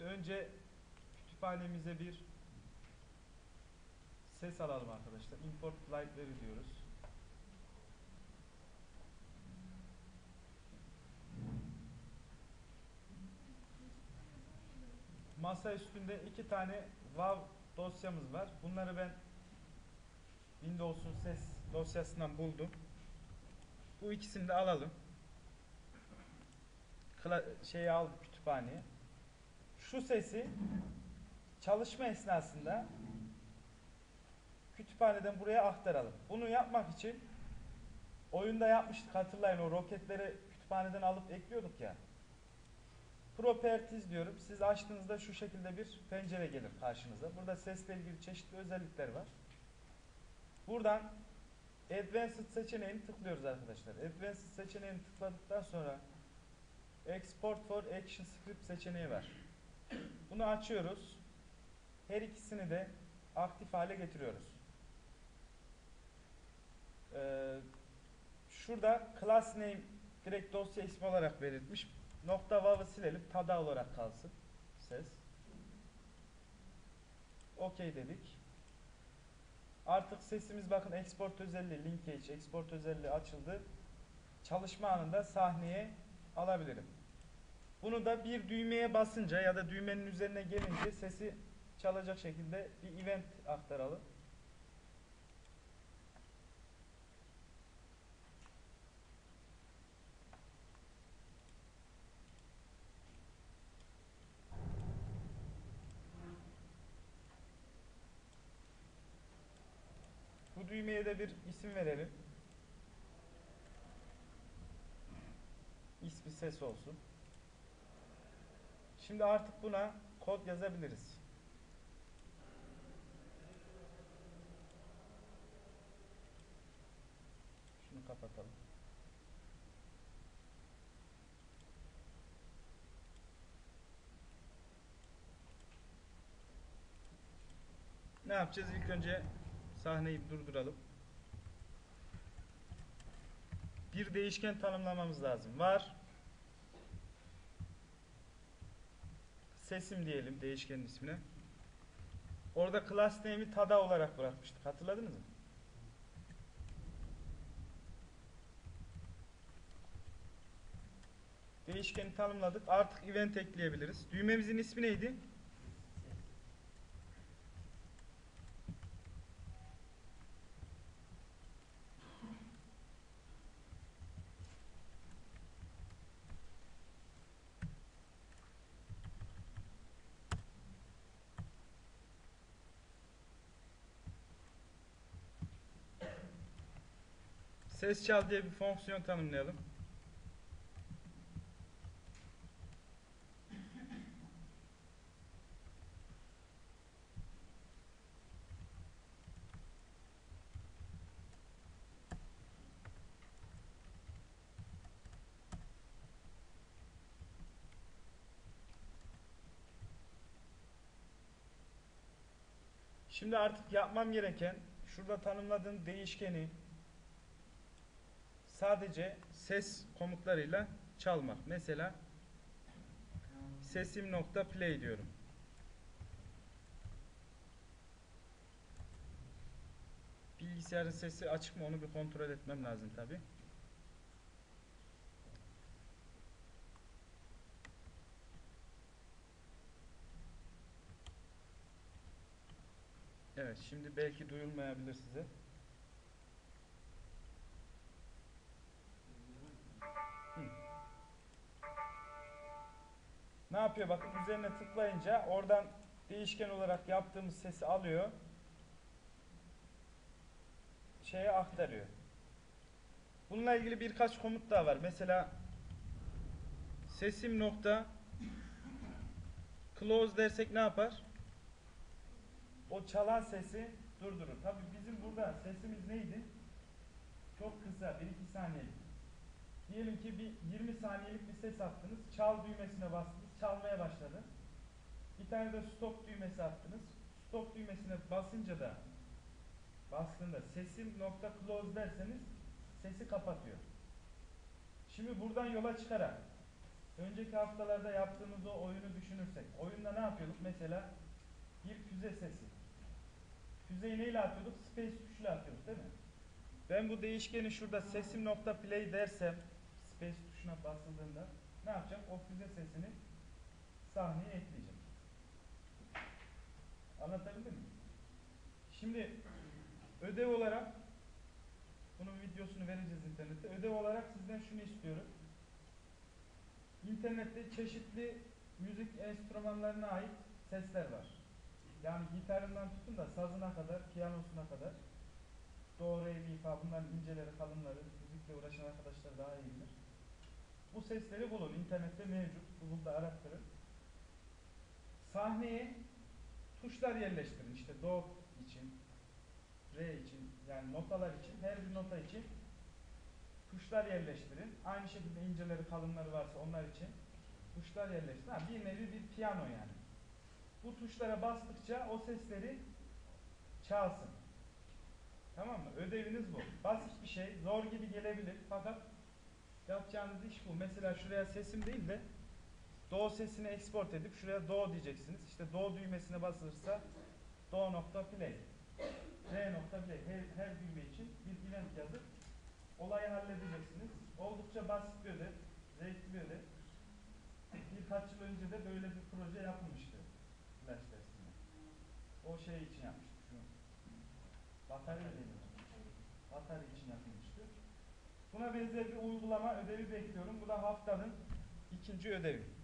Önce kütüphanemize bir ses alalım arkadaşlar. Import library diyoruz. Masa üstünde iki tane WAV dosyamız var. Bunları ben Windows'un ses dosyasından buldum. Bu ikisini de alalım. Kla şeyi aldık kütüphaneye. Şu sesi çalışma esnasında kütüphaneden buraya aktaralım. Bunu yapmak için oyunda yapmıştık hatırlayın o roketleri kütüphaneden alıp ekliyorduk ya. Properties diyorum. Siz açtığınızda şu şekilde bir pencere gelir karşınıza. Burada sesle ilgili çeşitli özellikler var. Buradan Advanced seçeneğini tıklıyoruz arkadaşlar. Advanced seçeneğini tıkladıktan sonra Export for Action Script seçeneği var. Bunu açıyoruz. Her ikisini de aktif hale getiriyoruz. Ee, şurada class name direkt dosya ismi olarak belirtmiş. Nokta vav'ı silelim. Tada olarak kalsın. Ses. OK dedik. Artık sesimiz bakın export özelliği, linkage, export özelliği açıldı. Çalışma anında sahneye alabilirim. Bunu da bir düğmeye basınca ya da düğmenin üzerine gelince sesi çalacak şekilde bir event aktaralım. Bu düğmeye de bir isim verelim. İsmi ses olsun. Şimdi artık buna kod yazabiliriz. Şunu kapatalım. Ne yapacağız? İlk önce sahneyi durduralım. Bir değişken tanımlamamız lazım. Var. Sesim diyelim değişkenin ismine. Orada class name'i tada olarak bırakmıştık. Hatırladınız mı? Değişkeni tanımladık. Artık event ekleyebiliriz. Düğmemizin ismi neydi? Ses çal diye bir fonksiyon tanımlayalım. Şimdi artık yapmam gereken şurada tanımladığım değişkeni sadece ses komutlarıyla çalmak. Mesela sesim nokta play diyorum. Bilgisayarın sesi açık mı onu bir kontrol etmem lazım tabi. Evet şimdi belki duyulmayabilir size. Yapıyor? Bakın üzerine tıklayınca oradan değişken olarak yaptığımız sesi alıyor. Şeye aktarıyor. Bununla ilgili birkaç komut daha var. Mesela sesim nokta close dersek ne yapar? O çalan sesi durdurur. Tabi bizim burada sesimiz neydi? Çok kısa, 1-2 saniyelik. Diyelim ki bir 20 saniyelik bir ses attınız. Çal düğmesine bastınız. Çalmaya başladı. Bir tane de stop düğmesi attınız. Stop düğmesine basınca da bastığında sesim nokta close derseniz sesi kapatıyor. Şimdi buradan yola çıkarak önceki haftalarda yaptığımız o oyunu düşünürsek, oyunda ne yapıyorduk? Mesela bir füze sesi. Füzeyi neyle atıyorduk? Space tuşuyla atıyorduk değil mi? Ben bu değişkeni şurada sesim nokta play dersem, space tuşuna basıldığında ne yapacak? O füze sesini sahneye ekleyecek. Anlatabildim mi? Şimdi ödev olarak bunun videosunu vereceğiz internette. Ödev olarak sizden şunu istiyorum. İnternette çeşitli müzik enstrümanlarına ait sesler var. Yani gitarından tutun da sazına kadar, piyanosuna kadar. Do, re, mi, fa bunların inceleri, kalınları, müzikle uğraşan arkadaşlar daha iyi bilir. Bu sesleri bulun. internette mevcut. Google'da arattırın. Sahneye tuşlar yerleştirin. İşte do için, re için, yani notalar için, her bir nota için tuşlar yerleştirin. Aynı şekilde inceleri, kalınları varsa onlar için tuşlar yerleştirin. Ha, bir nevi bir piyano yani. Bu tuşlara bastıkça o sesleri çalsın. Tamam mı? Ödeviniz bu. Basit bir şey, zor gibi gelebilir fakat yapacağınız iş bu. Mesela şuraya sesim değil de do sesini export edip şuraya do diyeceksiniz. İşte do düğmesine basılırsa do nokta play. R nokta play. Her, her düğme için bir event yazıp olayı halledeceksiniz. Oldukça basit bir ödev, zevkli bir ödev. Birkaç yıl önce de böyle bir proje yapılmıştı Flash dersinde. O şey için yapmıştık şunu. Batarya mi? Batarya için yapılmıştı. Buna benzer bir uygulama ödevi bekliyorum. Bu da haftanın ikinci ödevi.